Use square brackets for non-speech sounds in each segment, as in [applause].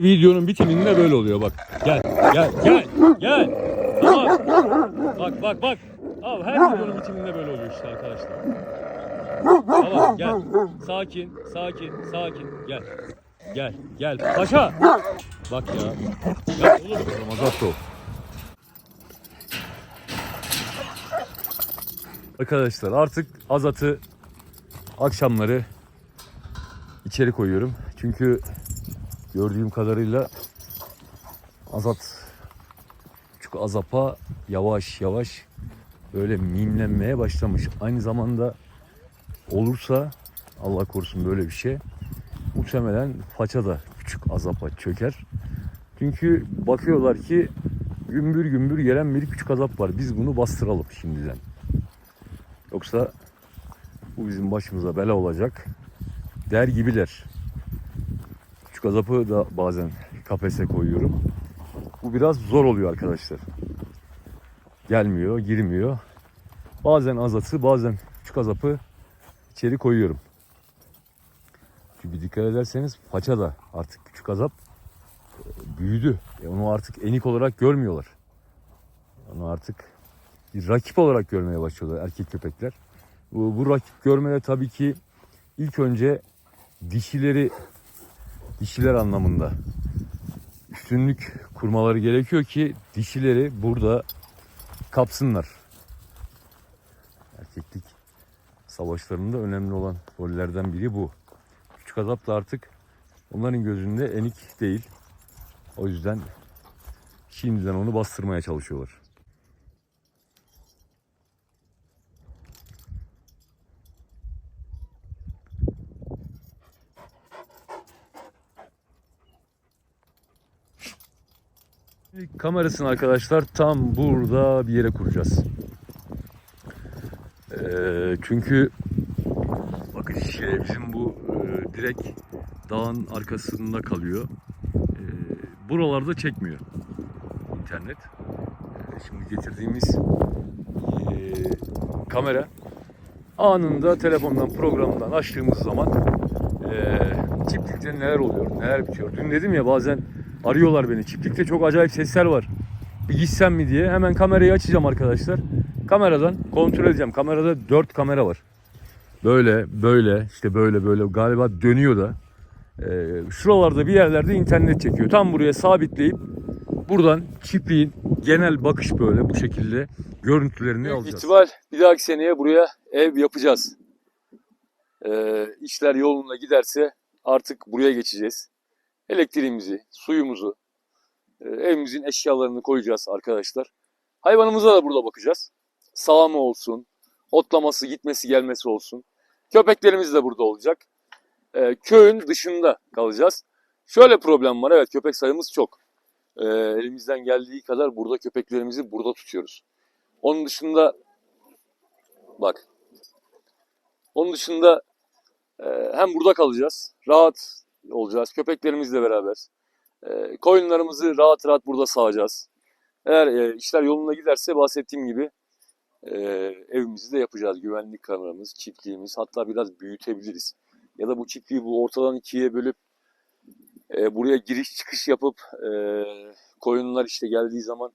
Videonun bitiminde böyle oluyor bak. Gel gel gel gel. Tamam. Bak bak bak. Abi her videonun bitiminde böyle oluyor işte arkadaşlar. Tamam gel. Sakin sakin sakin gel. Gel gel. Paşa. Bak ya. Ya oğlum Ramazan o. Arkadaşlar artık Azat'ı akşamları içeri koyuyorum. Çünkü gördüğüm kadarıyla Azat küçük Azap'a yavaş yavaş böyle mimlenmeye başlamış. Aynı zamanda olursa Allah korusun böyle bir şey muhtemelen faça da küçük Azap'a çöker. Çünkü bakıyorlar ki gümbür gümbür gelen bir küçük azap var. Biz bunu bastıralım şimdiden. Yoksa bu bizim başımıza bela olacak der gibiler. Küçük da bazen kafese koyuyorum. Bu biraz zor oluyor arkadaşlar. Gelmiyor, girmiyor. Bazen azatı, bazen küçük azapı içeri koyuyorum. Çünkü dikkat ederseniz paça da artık küçük azap e, büyüdü. E onu artık enik olarak görmüyorlar. Onu artık bir rakip olarak görmeye başlıyorlar erkek köpekler. Bu, bu rakip görmede tabii ki ilk önce dişileri dişiler anlamında üstünlük kurmaları gerekiyor ki dişileri burada kapsınlar. Erkeklik savaşlarında önemli olan rollerden biri bu. Küçük azap da artık onların gözünde enik değil. O yüzden şimdiden onu bastırmaya çalışıyorlar. Kamerasını arkadaşlar tam burada bir yere kuracağız. Ee, çünkü bakın şey bizim bu e, direkt dağın arkasında kalıyor. Ee, buralarda çekmiyor internet. Ee, şimdi getirdiğimiz e, kamera anında telefondan programdan açtığımız zaman e, çiftlikte neler oluyor, neler bitiyor. Dün dedim ya bazen arıyorlar beni. Çiftlikte çok acayip sesler var. Bir gitsem mi diye. Hemen kamerayı açacağım arkadaşlar. Kameradan kontrol edeceğim. Kamerada 4 kamera var. Böyle, böyle, işte böyle böyle galiba dönüyor da. Ee, şuralarda bir yerlerde internet çekiyor. Tam buraya sabitleyip buradan çiftliğin genel bakış böyle bu şekilde görüntülerini Büyük alacağız. ihtimal bir dahaki seneye buraya ev yapacağız. Ee, işler yolunda giderse artık buraya geçeceğiz. Elektriğimizi, suyumuzu, e, evimizin eşyalarını koyacağız arkadaşlar. Hayvanımıza da burada bakacağız. Sağımı olsun, otlaması, gitmesi, gelmesi olsun. Köpeklerimiz de burada olacak. Ee, köyün dışında kalacağız. Şöyle problem var. Evet köpek sayımız çok. Ee, elimizden geldiği kadar burada köpeklerimizi burada tutuyoruz. Onun dışında bak. Onun dışında e, hem burada kalacağız. Rahat olacağız. Köpeklerimizle beraber. E, koyunlarımızı rahat rahat burada sağacağız. Eğer e, işler yolunda giderse bahsettiğim gibi e, evimizi de yapacağız. Güvenlik kameramız, çiftliğimiz hatta biraz büyütebiliriz. Ya da bu çiftliği bu ortadan ikiye bölüp e, buraya giriş çıkış yapıp e, koyunlar işte geldiği zaman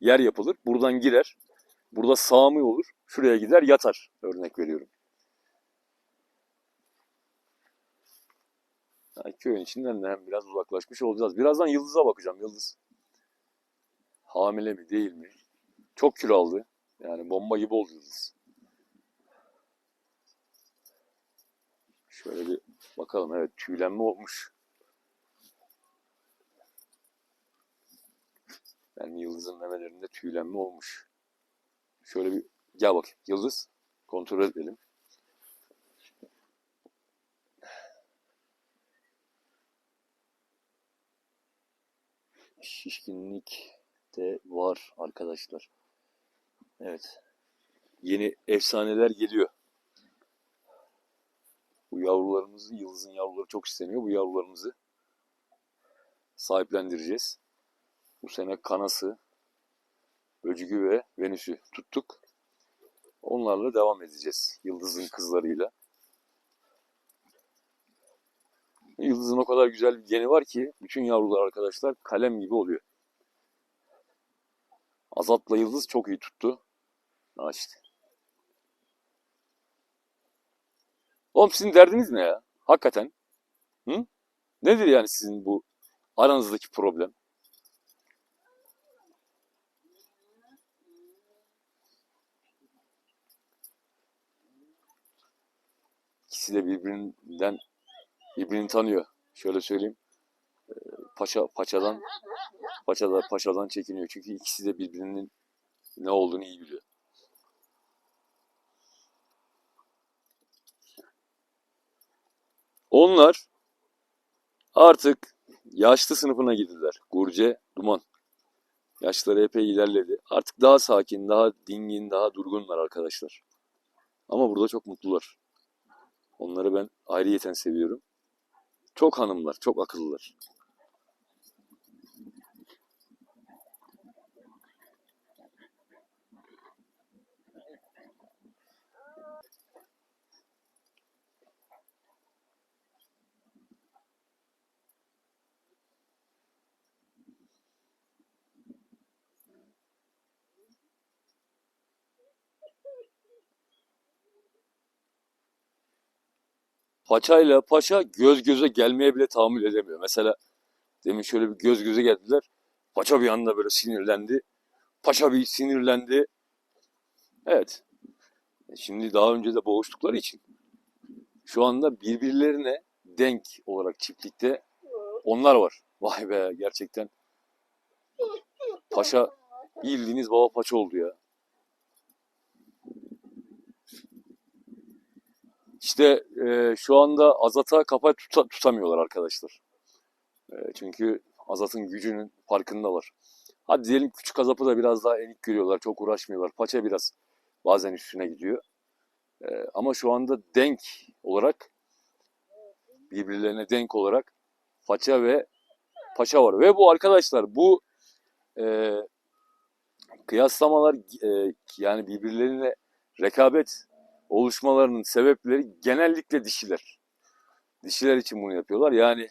yer yapılır. Buradan girer. Burada sağımı olur. Şuraya gider yatar. Örnek veriyorum. Yani köyün içinden de hem biraz uzaklaşmış olacağız. Birazdan Yıldız'a bakacağım. Yıldız hamile mi değil mi? Çok kilo aldı. Yani bomba gibi oldu Yıldız. Şöyle bir bakalım. Evet tüylenme olmuş. Yani Yıldız'ın memelerinde tüylenme olmuş. Şöyle bir gel bak Yıldız kontrol edelim. Şişkinlik de var arkadaşlar. Evet. Yeni efsaneler geliyor. Bu yavrularımızı, Yıldız'ın yavruları çok isteniyor. Bu yavrularımızı sahiplendireceğiz. Bu sene kanası, Öcügü ve Venüs'ü tuttuk. Onlarla devam edeceğiz. Yıldız'ın kızlarıyla. Yıldızın o kadar güzel bir geni var ki bütün yavrular arkadaşlar kalem gibi oluyor. Azat'la Yıldız çok iyi tuttu. Ha işte. Oğlum sizin derdiniz ne ya? Hakikaten. Hı? Nedir yani sizin bu aranızdaki problem? İkisi de birbirinden birbirini tanıyor. Şöyle söyleyeyim. Ee, Paşa paçadan paçada paşadan çekiniyor. Çünkü ikisi de birbirinin ne olduğunu iyi biliyor. Onlar artık yaşlı sınıfına girdiler. Gurce, Duman. Yaşları epey ilerledi. Artık daha sakin, daha dingin, daha durgunlar arkadaşlar. Ama burada çok mutlular. Onları ben ayrıyeten seviyorum. Çok hanımlar, çok akıllılar. Paçayla paşa göz göze gelmeye bile tahammül edemiyor. Mesela demin şöyle bir göz göze geldiler. Paça bir anda böyle sinirlendi. Paşa bir sinirlendi. Evet. E Şimdi daha önce de boğuştukları için şu anda birbirlerine denk olarak çiftlikte onlar var. Vay be gerçekten. Paşa bildiğiniz baba paça oldu ya. İşte e, şu anda Azat'a kafa tuta- tutamıyorlar arkadaşlar. E, çünkü Azat'ın gücünün farkındalar. Hadi diyelim küçük Azap'ı da biraz daha enik görüyorlar. Çok uğraşmıyorlar. Paça biraz bazen üstüne gidiyor. E, ama şu anda denk olarak birbirlerine denk olarak Paça ve Paşa var. Ve bu arkadaşlar bu e, kıyaslamalar e, yani birbirlerine rekabet oluşmalarının sebepleri genellikle dişiler. Dişiler için bunu yapıyorlar. Yani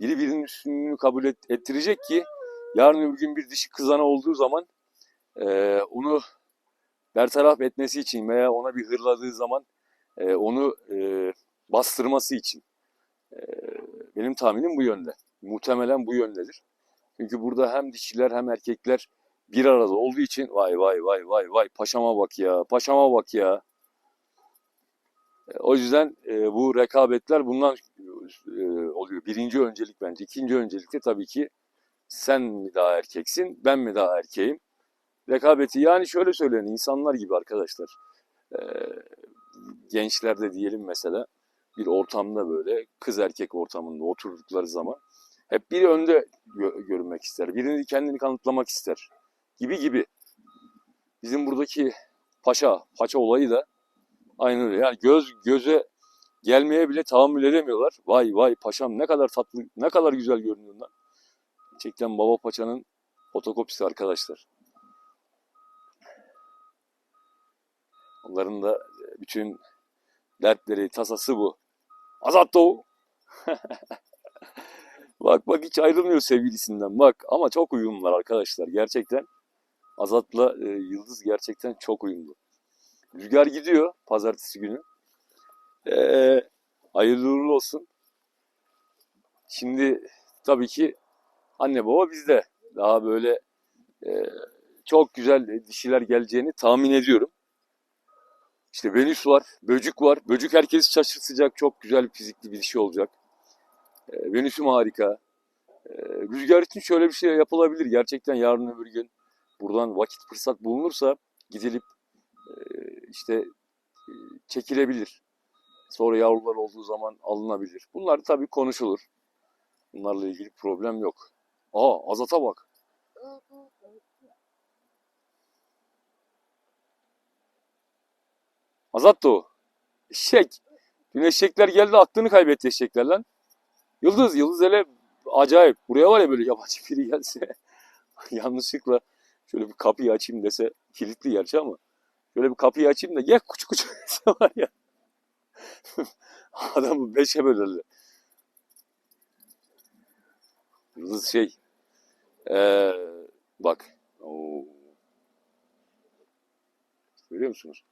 biri birinin üstünlüğünü kabul et- ettirecek ki yarın öbür gün bir dişi kızana olduğu zaman e, onu bertaraf etmesi için veya ona bir hırladığı zaman e, onu e, bastırması için. E, benim tahminim bu yönde. Muhtemelen bu yöndedir. Çünkü burada hem dişiler hem erkekler bir arada olduğu için vay vay vay vay vay paşama bak ya paşama bak ya. O yüzden e, bu rekabetler bundan e, oluyor. Birinci öncelik bence. İkinci öncelikte tabii ki sen mi daha erkeksin, ben mi daha erkeğim? Rekabeti yani şöyle söyleyin insanlar gibi arkadaşlar. E, gençlerde diyelim mesela bir ortamda böyle kız erkek ortamında oturdukları zaman hep biri önde gö- görünmek ister. Birini kendini kanıtlamak ister. Gibi gibi. Bizim buradaki paşa, paça olayı da Aynen öyle. Yani göz göze gelmeye bile tahammül edemiyorlar. Vay vay paşam ne kadar tatlı, ne kadar güzel görünüyor lan. Gerçekten baba paçanın fotokopisi arkadaşlar. Onların da e, bütün dertleri, tasası bu. Azat Doğu. [laughs] bak bak hiç ayrılmıyor sevgilisinden bak. Ama çok uyumlular arkadaşlar gerçekten. Azat'la e, Yıldız gerçekten çok uyumlu. Rüzgar gidiyor pazartesi günü. Ee, hayırlı uğurlu olsun. Şimdi tabii ki anne baba bizde. Daha böyle e, çok güzel dişiler geleceğini tahmin ediyorum. İşte Venüs var, Böcük var. Böcük herkesi şaşırtacak çok güzel fizikli bir dişi olacak. E, Venüs'üm harika. E, rüzgar için şöyle bir şey yapılabilir. Gerçekten yarın öbür gün buradan vakit fırsat bulunursa gidilip işte e, çekilebilir. Sonra yavrular olduğu zaman alınabilir. Bunlar tabii konuşulur. Bunlarla ilgili problem yok. Aa Azat'a bak. Azat da o. Eşek. Dün geldi aklını kaybetti eşekler lan. Yıldız, Yıldız hele acayip. Buraya var ya böyle yabancı biri gelse [laughs] yanlışlıkla şöyle bir kapıyı açayım dese kilitli gerçi ama Şöyle bir kapıyı açayım da ya küçük küçük var ya. Adamı beşe bölürler. Yıldız şey. Ee, bak. Oo. Görüyor musunuz?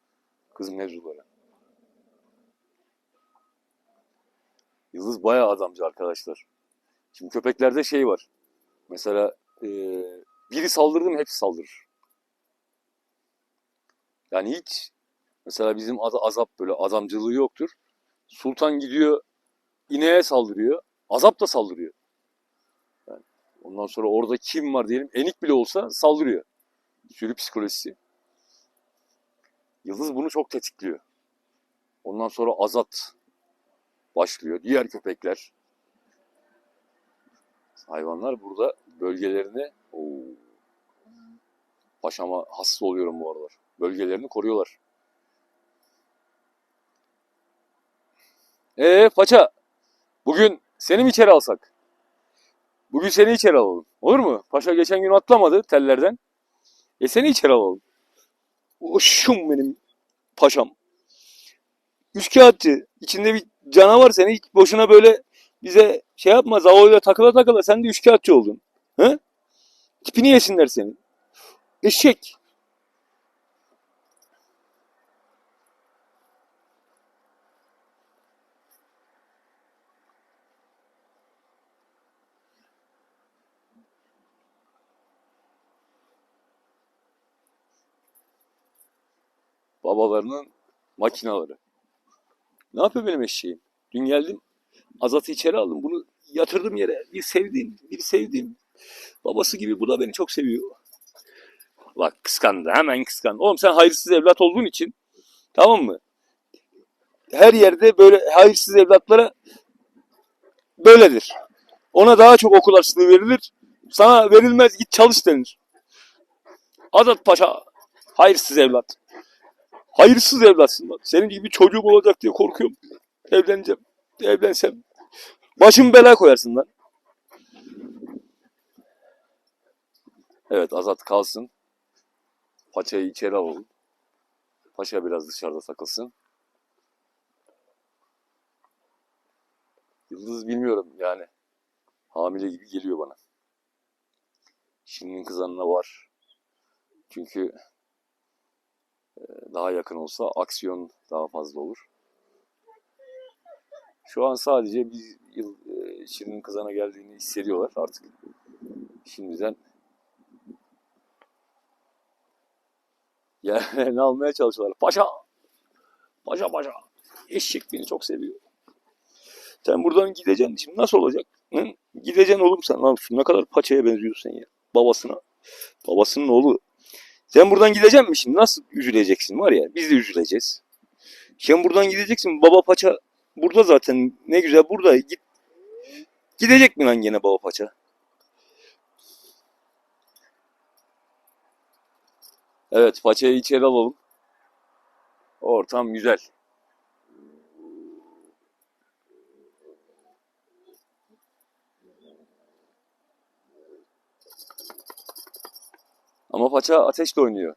Kız mevzuları. Yıldız bayağı adamcı arkadaşlar. Şimdi köpeklerde şey var. Mesela e, biri saldırdı mı hepsi saldırır. Yani hiç mesela bizim azap böyle adamcılığı yoktur. Sultan gidiyor ineğe saldırıyor. Azap da saldırıyor. Yani ondan sonra orada kim var diyelim enik bile olsa saldırıyor. Sürü psikolojisi. Yıldız bunu çok tetikliyor. Ondan sonra azat başlıyor. Diğer köpekler. Hayvanlar burada bölgelerini Oo. Paşama hasta oluyorum bu aralar. Bölgelerini koruyorlar. Ee paça bugün seni mi içeri alsak? Bugün seni içeri alalım. Olur mu? Paşa geçen gün atlamadı tellerden. E seni içeri alalım. Hoşum benim paşam. Üç kağıtçı. İçinde bir canavar seni hiç boşuna böyle bize şey yapma. Zavoyla takıla takıla sen de üç oldun. He? Tipini yesinler senin. Eşek. Babalarının makinaları. Ne yapıyor benim eşeğim? Dün geldim. Azat'ı içeri aldım. Bunu yatırdım yere. Bir sevdiğim, bir sevdiğim. Babası gibi bu da beni çok seviyor. Bak kıskandı. Hemen kıskandı. Oğlum sen hayırsız evlat olduğun için tamam mı? Her yerde böyle hayırsız evlatlara böyledir. Ona daha çok okul açlığı verilir. Sana verilmez git çalış denir. Azat Paşa hayırsız evlat. Hayırsız evlatsın lan. Senin gibi çocuğum olacak diye korkuyorum. Evleneceğim. Evlensem. Başım bela koyarsın lan. Evet Azat kalsın. Paçayı içeri alalım. Paşa biraz dışarıda takılsın. Yıldız bilmiyorum yani. Hamile gibi geliyor bana. Şimdinin kızanına var. Çünkü daha yakın olsa aksiyon daha fazla olur. Şu an sadece bir yıl e, Şirin'in kızana geldiğini hissediyorlar artık. Şimdiden yerlerini almaya çalışıyorlar. Paşa! Paşa paşa! Eşek beni çok seviyor. Sen buradan gideceksin. Şimdi nasıl olacak? Hı? Gideceksin oğlum sen. Lan şu ne kadar paçaya benziyorsun ya. Babasına. Babasının oğlu. Sen buradan gideceksin mi şimdi? Nasıl üzüleceksin var ya? Biz de üzüleceğiz. Sen buradan gideceksin. Baba paça burada zaten. Ne güzel burada. Git. Gidecek mi lan gene baba paça? Evet paçayı içeri alalım. Ortam güzel. Ama paça ateşle oynuyor.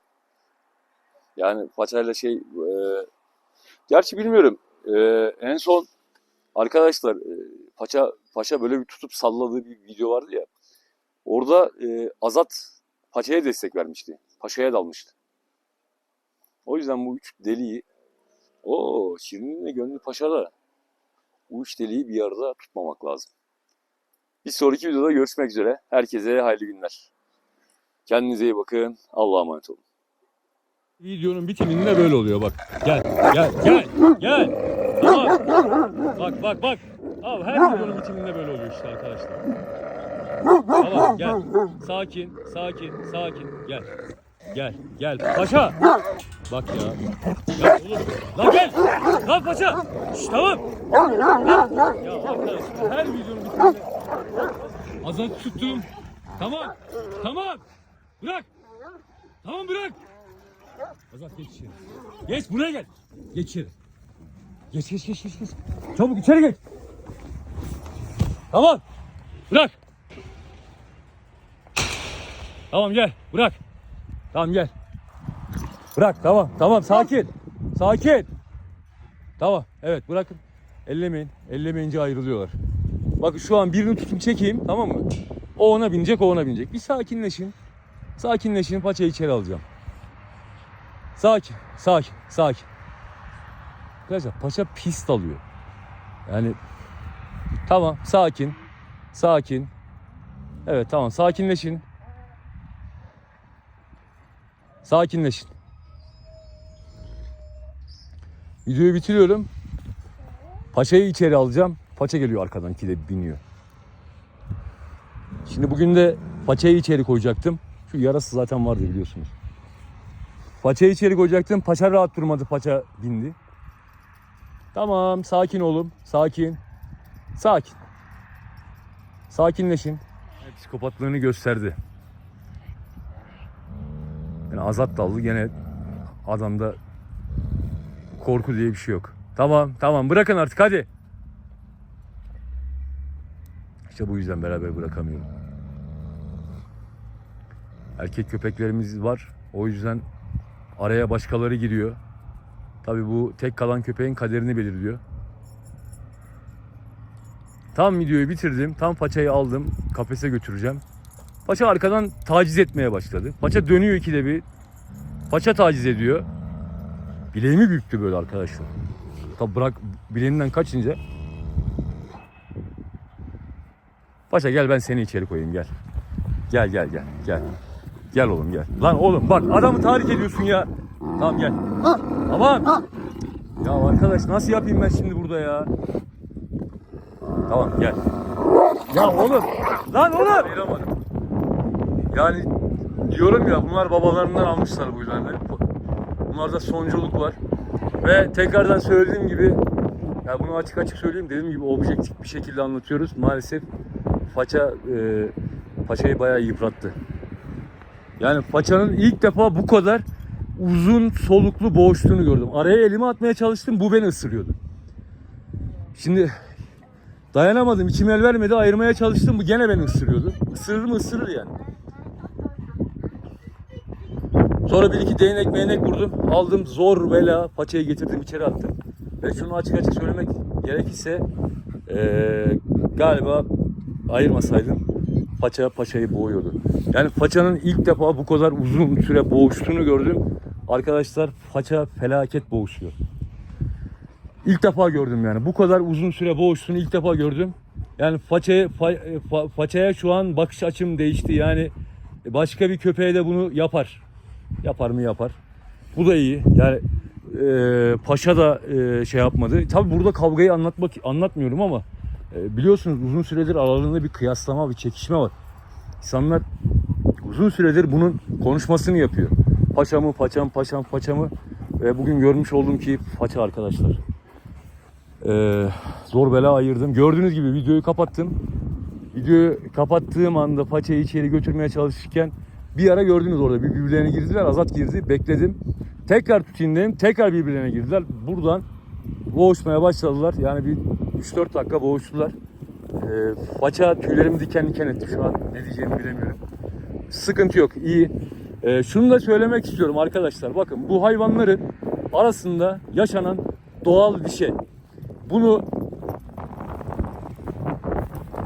Yani paçayla şey e, gerçi bilmiyorum. E, en son arkadaşlar e, paça paşa böyle bir tutup salladığı bir video vardı ya. Orada e, Azat paçaya destek vermişti. Paşaya dalmıştı. O yüzden bu üç deliği o Şirin'in Gönlü Paşa'da bu üç deliği bir arada tutmamak lazım. Bir sonraki videoda görüşmek üzere. Herkese hayırlı günler. Kendinize iyi bakın. Allah'a emanet olun. Videonun bitiminde böyle oluyor bak. Gel, gel, gel, gel. Tamam. Bak, bak, bak. Al her videonun bitiminde böyle oluyor işte arkadaşlar. Tamam gel. Sakin, sakin, sakin. Gel. Gel, gel. Paşa. Bak ya. Ya oğlum. Lan gel. Lan paşa. Şş, tamam. Ya arkadaşlar her videonun bitiminde. Azat tuttum. Tamam. Tamam. Bırak. Tamam bırak. Azat geç içeri. Geç buraya gel. Geç içeri. Geç geç geç geç. geç. Çabuk içeri geç. Tamam. Bırak. Tamam gel. Bırak. Tamam gel. Bırak tamam tamam sakin. Sakin. Tamam evet bırakın. Ellemeyin. Ellemeyince ayrılıyorlar. Bakın şu an birini tutup çekeyim tamam mı? O ona binecek, o ona binecek. Bir sakinleşin. Sakinleşin, paçayı içeri alacağım. Sakin, sakin, sakin. Arkadaşlar paça pist alıyor. Yani tamam, sakin, sakin. Evet tamam, sakinleşin. Sakinleşin. Videoyu bitiriyorum. Paçayı içeri alacağım. Paça geliyor arkadan ki de biniyor. Şimdi bugün de paçayı içeri koyacaktım. Şu yarası zaten vardı biliyorsunuz. Paçayı içeri koyacaktım. Paça rahat durmadı. Paça bindi. Tamam sakin olun. Sakin. Sakin. Sakinleşin. Psikopatlığını gösterdi. Yani azat daldı gene adamda korku diye bir şey yok. Tamam tamam bırakın artık hadi. İşte bu yüzden beraber bırakamıyorum. Erkek köpeklerimiz var. O yüzden araya başkaları giriyor. Tabi bu tek kalan köpeğin kaderini belirliyor. Tam videoyu bitirdim. Tam paçayı aldım. Kafese götüreceğim. Paça arkadan taciz etmeye başladı. Paça dönüyor ikide bir. Paça taciz ediyor. Bileğimi büktü böyle arkadaşlar. Tabi bırak bileğinden kaçınca. Paşa gel ben seni içeri koyayım gel. Gel gel gel gel. Gel oğlum gel. Lan oğlum bak adamı tahrik ediyorsun ya. Tamam gel. Tamam. Ya arkadaş nasıl yapayım ben şimdi burada ya? Tamam gel. Ya oğlum. Lan oğlum. Ayıramadım. Yani diyorum ya bunlar babalarından almışlar bu yüzden Bunlarda sonculuk var. Ve tekrardan söylediğim gibi ya bunu açık açık söyleyeyim dediğim gibi objektif bir şekilde anlatıyoruz. Maalesef faça e, paçayı bayağı yıprattı. Yani paçanın ilk defa bu kadar uzun soluklu boğuştuğunu gördüm. Araya elimi atmaya çalıştım bu beni ısırıyordu. Şimdi dayanamadım içim el vermedi ayırmaya çalıştım bu gene beni ısırıyordu. Isırır mı ısırır yani. Sonra bir iki değnek meynek vurdum. Aldım zor bela paçayı getirdim içeri attım. Ve şunu açık açık söylemek gerekirse eee, galiba ayırmasaydım paça paçayı boğuyordu. Yani paçanın ilk defa bu kadar uzun süre boğuştuğunu gördüm. Arkadaşlar paça felaket boğuşuyor. İlk defa gördüm yani. Bu kadar uzun süre boğuştuğunu ilk defa gördüm. Yani paçaya, fa- fa- paçaya şu an bakış açım değişti. Yani başka bir köpeğe de bunu yapar. Yapar mı yapar. Bu da iyi. Yani e, paşa da e, şey yapmadı. Tabi burada kavgayı anlatmak anlatmıyorum ama biliyorsunuz uzun süredir aralarında bir kıyaslama, bir çekişme var. İnsanlar uzun süredir bunun konuşmasını yapıyor. Paçamı, paçam, paçam, paçamı ve bugün görmüş olduğum ki paça arkadaşlar. E, zor bela ayırdım. Gördüğünüz gibi videoyu kapattım. Videoyu kapattığım anda paçayı içeri götürmeye çalışırken bir ara gördünüz orada bir birbirlerine girdiler. Azat girdi. Bekledim. Tekrar tutayım dedim. Tekrar birbirlerine girdiler. Buradan boğuşmaya başladılar. Yani bir 3-4 dakika boğuştular. Ee, paça tüylerimi diken diken etti şu an. Ne diyeceğimi bilemiyorum. Sıkıntı yok. iyi. Ee, şunu da söylemek istiyorum arkadaşlar. Bakın bu hayvanların arasında yaşanan doğal bir şey. Bunu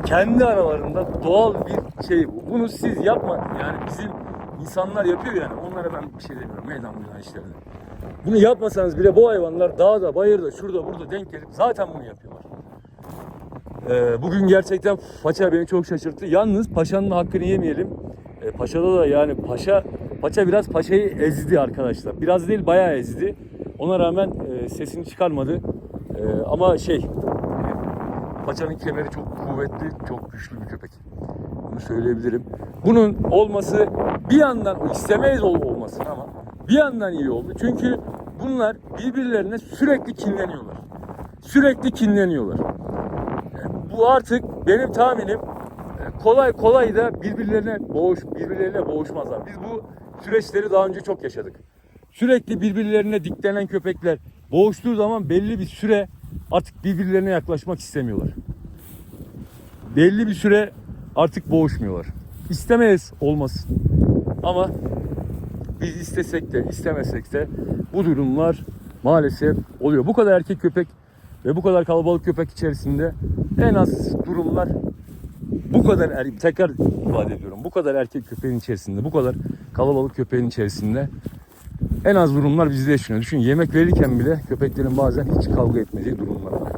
kendi aralarında doğal bir şey bu. Bunu siz yapma yani bizim insanlar yapıyor yani onlara ben bir şey demiyorum meydan meydan işlerinde. Bunu yapmasanız bile bu hayvanlar dağda, bayırda, şurada, burada denk gelip zaten bunu yapıyorlar. Ee, bugün gerçekten paça beni çok şaşırttı. Yalnız paşanın hakkını yemeyelim. Ee, paşada da yani paşa paça biraz paçayı ezdi arkadaşlar. Biraz değil bayağı ezdi. Ona rağmen e, sesini çıkarmadı. E, ama şey Paçanın kemeri çok kuvvetli, çok güçlü bir köpek. Bunu söyleyebilirim. Bunun olması bir yandan istemeyiz ol olmasın ama bir yandan iyi oldu. Çünkü bunlar birbirlerine sürekli kinleniyorlar. Sürekli kinleniyorlar. Bu artık benim tahminim e, kolay kolay da birbirlerine boğuş birbirleriyle boğuşmazlar. Biz bu süreçleri daha önce çok yaşadık. Sürekli birbirlerine diklenen köpekler boğuştuğu zaman belli bir süre artık birbirlerine yaklaşmak istemiyorlar. Belli bir süre artık boğuşmuyorlar. İstemeyiz olmasın. Ama biz istesek de istemesek de bu durumlar maalesef oluyor. Bu kadar erkek köpek ve bu kadar kalabalık köpek içerisinde en az durumlar bu kadar er, tekrar ifade ediyorum. Bu kadar erkek köpeğin içerisinde, bu kadar kalabalık köpeğin içerisinde en az durumlar bizde yaşanıyor. Düşün yemek verirken bile köpeklerin bazen hiç kavga etmediği durumlar var.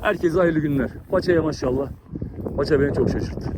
Herkese hayırlı günler. Paçaya maşallah. Paça beni çok şaşırttı.